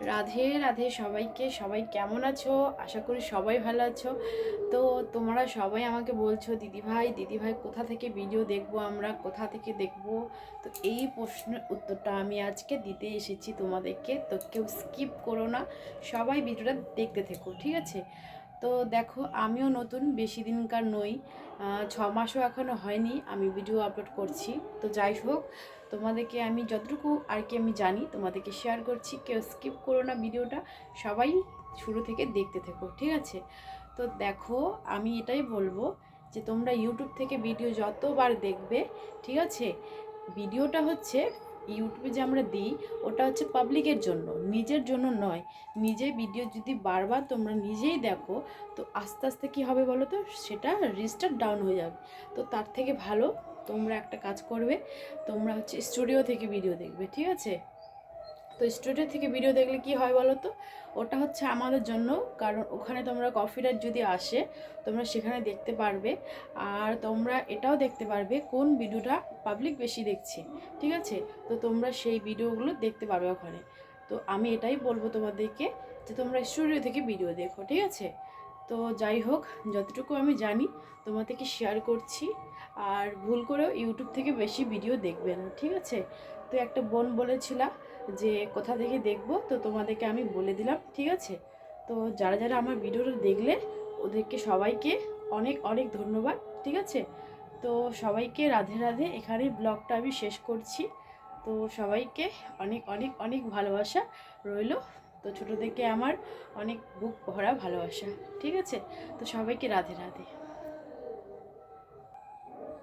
রাধে রাধে সবাইকে। সবাই কেমন আছো? আশা করি সবাই ভালো আছো। তো তোমরা সবাই আমাকে বলছো, দিদিভাই দিদিভাই, কোথা থেকে ভিডিও দেখব আমরা? কোথা থেকে দেখব? তো এই প্রশ্নের উত্তরটা আমি আজকে দিতে এসেছি তোমাদেরকে। তো কেউ স্কিপ করো না। সবাই ভিডিওটা দেখতে থেকো, ঠিক আছে? তো দেখো, আমিও নতুন, বেশি দিনকার নই। ছ মাসও এখনও হয়নি, আমি ভিডিও আপলোড করছি। তো যাই হোক, তোমাদেরকে আমি যতটুকু আর কি আমি জানি, তোমাদেরকে শেয়ার করছি। কেউ স্কিপ করো না ভিডিওটা সবাই শুরু থেকে দেখতে থেকো, ঠিক আছে? তো দেখো, আমি এটাই বলব যে তোমরা ইউটিউব থেকে ভিডিও যতবার দেখবে, ঠিক আছে? ভিডিওটা হচ্ছে ইউটিউবে যে আমরা দিই, ওটা হচ্ছে পাবলিকের জন্য, নিজের জন্য নয়। নিজে ভিডিও যদি বারবার তোমরা নিজেই দেখো, তো আস্তে আস্তে কী হবে বলো তো? সেটা রেজিস্টার ডাউন হয়ে যাবে। তো তার থেকে ভালো তোমরা একটা কাজ করবে, তোমরা হচ্ছে স্টুডিও থেকে ভিডিও দেখবে, ঠিক আছে? তো স্টুডিও থেকে ভিডিও দেখলে কি হয় বলো তো? ওটা হচ্ছে আমাদের জন্য, কারণ ওখানে তোমরা কপিরাইট যদি আসে, তোমরা সেখানে দেখতে পারবে। আর তোমরা এটাও দেখতে পারবে কোন ভিডিওটা পাবলিক বেশি দেখছে, ঠিক আছে? তো তোমরা সেই ভিডিওগুলো দেখতে পারবে ওখানে। তো আমি এটাই বলব তোমাদেরকে যে তোমরা স্টুডিও থেকে ভিডিও দেখো, ঠিক আছে? তো যাই হোক, যতটুকু আমি জানি, তোমাদেরকে শেয়ার করছি। আর ভুল করেও ইউটিউব থেকে বেশি ভিডিও দেখবে না, ঠিক আছে? তো একটা বোন বলেছিলাম যে, কোথা থেকে দেখব? তো তোমাদেরকে আমি বলে দিলাম, ঠিক আছে? তো যারা যারা আমার ভিডিওটা দেখলে, ওদেরকে সবাইকে অনেক অনেক ধন্যবাদ, ঠিক আছে? তো সবাইকে রাধে রাধে এখানে ব্লগটা আমি শেষ করছি। তো সবাইকে অনেক অনেক অনেক ভালোবাসা রইল। তো ছোটো থেকে আমার অনেক বুক ভরা ভালোবাসা, ঠিক আছে? তো সবাইকে রাধে রাধে।